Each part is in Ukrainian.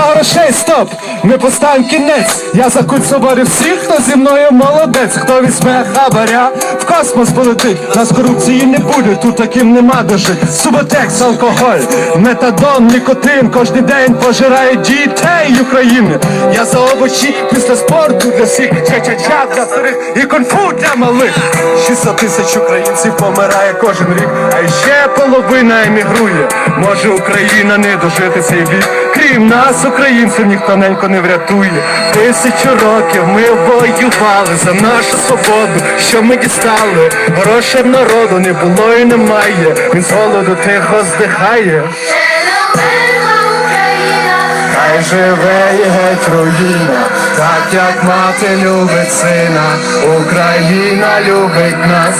за грошей, стоп! Ми поставимо кінець. Я за куть соборів всіх, хто зі мною молодець, хто візьме хабаря, в космос полетить. Нас корупції не буде, тут таким нема де жить. Суботекс, алкоголь, метадон, нікотин. Кожний день пожирають дітей України. Я за овочі після спорту для всіх, ча-ча-ча для старих і конфу для малих. 600 тисяч українців помирає кожен рік, а ще половина емігрує. Може Україна не дожити цей вік. Крім нас, українців, ніхто ненько не врятує. Тисячу років ми воювали за нашу свободу, що ми дістали. Грошей народу не було і немає. Він з голоду тихо здихає. Хай живе і геть руїна, так як мати любить сина, Україна любить нас,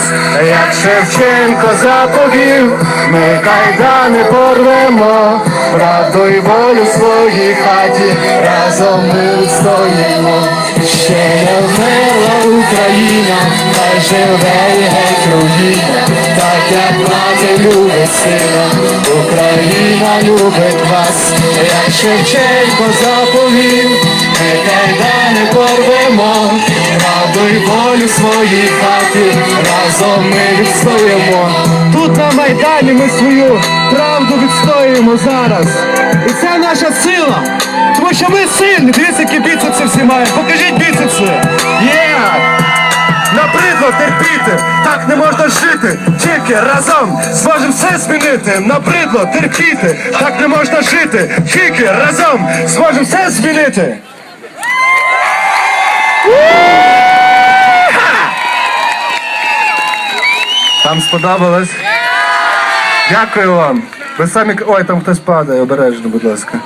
як Шевченко заповів, ми кайдани порвемо, правду і волю своїй хаті, разом ми відстоїмо. Ще не вмерла Україна, хай живе і геть руїна, так як мати любить сина, Україна любить вас, як Шевченко заповів, кайдани порвемо, правду волю в своїй хаті, разом ми відстоїмо. Тут на Майдані ми свою правду відстоюємо зараз. І це наша сила. Тому що ми сильні. Дивіться, які біцепси всі мають. Покажіть біцепси. Є! Наприклад, терпіти, так не можна жити, тільки разом зможемо все змінити. Наприклад, терпіти, так не можна жити, тільки разом зможемо все змінити. Вам сподобалось? Дякую вам. Ви самі. Ой, там хтось падає, обережно, будь ласка.